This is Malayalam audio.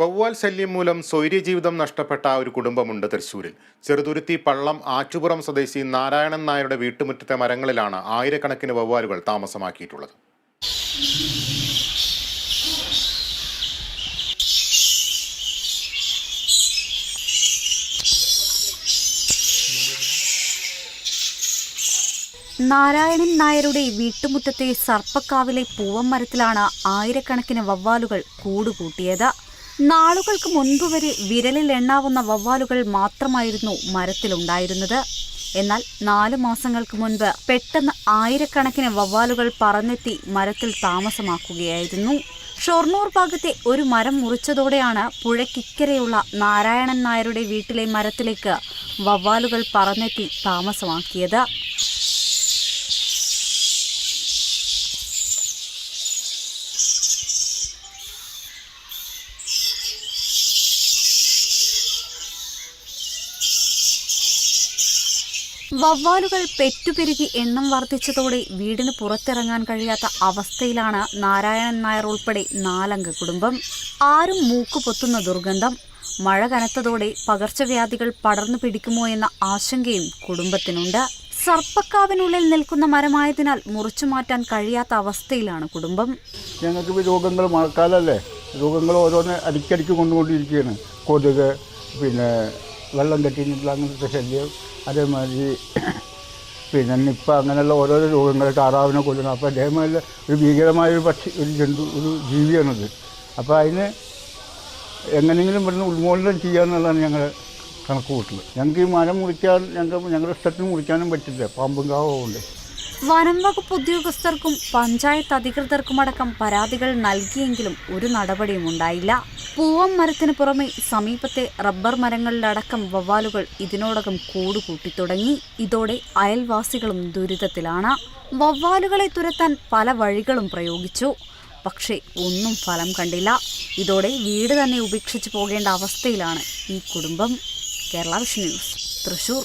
വവ്വാൽ ശല്യം മൂലം സ്വൈര്യജീവിതം നഷ്ടപ്പെട്ട ഒരു കുടുംബമുണ്ട് തൃശൂരിൽ ചെറുതുരുത്തി പള്ളം ആറ്റുപുറം സ്വദേശി നാരായണൻ നായരുടെ വീട്ടുമുറ്റത്തെ മരങ്ങളിലാണ് ആയിരക്കണക്കിന് വവ്വാലുകൾ താമസമാക്കിയിട്ടുള്ളത്. നാരായണൻ നായരുടെ വീട്ടുമുറ്റത്തെ സർപ്പക്കാവിലെ പൂവം മരത്തിലാണ് ആയിരക്കണക്കിന് വവ്വാലുകൾ കൂടുകൂട്ടിയത്. നാളുകൾക്ക് മുൻപ് വരെ വിരലിൽ എണ്ണാവുന്ന വവ്വാലുകൾ മാത്രമായിരുന്നു മരത്തിലുണ്ടായിരുന്നത്. എന്നാൽ നാലു മാസങ്ങൾക്ക് മുൻപ് പെട്ടെന്ന് ആയിരക്കണക്കിന് വവ്വാലുകൾ പറന്നെത്തി മരത്തിൽ താമസമാക്കുകയായിരുന്നു. ഷൊർണൂർ ഭാഗത്തെ ഒരു മരം മുറിച്ചതോടെയാണ് പുഴയ്ക്കിക്കരെയുള്ള നാരായണൻ നായരുടെ വീട്ടിലെ മരത്തിലേക്ക് വവ്വാലുകൾ പറന്നെത്തി താമസമാക്കിയത്. വവ്വാലുകൾ പെറ്റുപെരുകി എണ്ണം വർദ്ധിച്ചതോടെ വീടിന് പുറത്തിറങ്ങാൻ കഴിയാത്ത അവസ്ഥയിലാണ് നാരായണൻ നായർ ഉൾപ്പെടെ നാലംഗ കുടുംബം. ആരും മൂക്ക് പൊത്തുന്ന ദുർഗന്ധം മഴ കനത്തതോടെ പകർച്ചവ്യാധികൾ പടർന്നു പിടിക്കുമോ എന്ന ആശങ്കയും കുടുംബത്തിനുണ്ട്. സർപ്പക്കാവിനുള്ളിൽ നിൽക്കുന്ന മരമായതിനാൽ മുറിച്ചു മാറ്റാൻ കഴിയാത്ത അവസ്ഥയിലാണ് കുടുംബം. ഞങ്ങൾക്ക് രോഗങ്ങൾ മഴക്കാലല്ലേ? രോഗങ്ങൾ ഓരോന്ന് അടിക്കടിക്ക് കൊണ്ടുകൊണ്ടിരിക്കുകയാണ്. കൊതുക് പിന്നെ വെള്ളം കെട്ടിയിട്ടുള്ള അങ്ങനത്തെ ശല്യം. അതേമാതിരി പിന്നെ നിപ്പ അങ്ങനെയുള്ള ഓരോരോ രോഗങ്ങൾ താറാവിനെ കൊല്ലുന്നു. അപ്പോൾ അതേമാതിരി ഒരു ഭീകരമായ ഒരു പക്ഷി ഒരു ജന്തു ഒരു ജീവിയാണത്. അപ്പോൾ അതിന് എങ്ങനെയെങ്കിലും ഇവിടുന്ന് ഉന്മൂലനം ചെയ്യാമെന്നുള്ളതാണ് ഞങ്ങൾ കണക്ക് കൂട്ടുന്നത് ഞങ്ങൾക്ക് ഈ മരം മുറിക്കാൻ ഞങ്ങൾക്ക് ഞങ്ങളുടെ ഇഷ്ടത്തിന് മുറിക്കാനും പറ്റില്ല. പാമ്പും കാവുണ്ട് വനം വകുപ്പ് ഉദ്യോഗസ്ഥർക്കും പഞ്ചായത്ത് അധികൃതർക്കുമടക്കം പരാതികൾ നൽകിയെങ്കിലും ഒരു നടപടിയും ഉണ്ടായില്ല. പൂവം മരത്തിന് പുറമെ സമീപത്തെ റബ്ബർ മരങ്ങളിലടക്കം വവ്വാലുകൾ ഇതിനോടകം കൂടുകൂട്ടി തുടങ്ങി. ഇതോടെ അയൽവാസികളും ദുരിതത്തിലാണ്. വവ്വാലുകളെ തുരത്താൻ പല വഴികളും പ്രയോഗിച്ചു. പക്ഷേ ഒന്നും ഫലം കണ്ടില്ല. ഇതോടെ വീട് തന്നെ ഉപേക്ഷിച്ചു പോകേണ്ട അവസ്ഥയിലാണ് ഈ കുടുംബം. Kerala vision news Thrissur.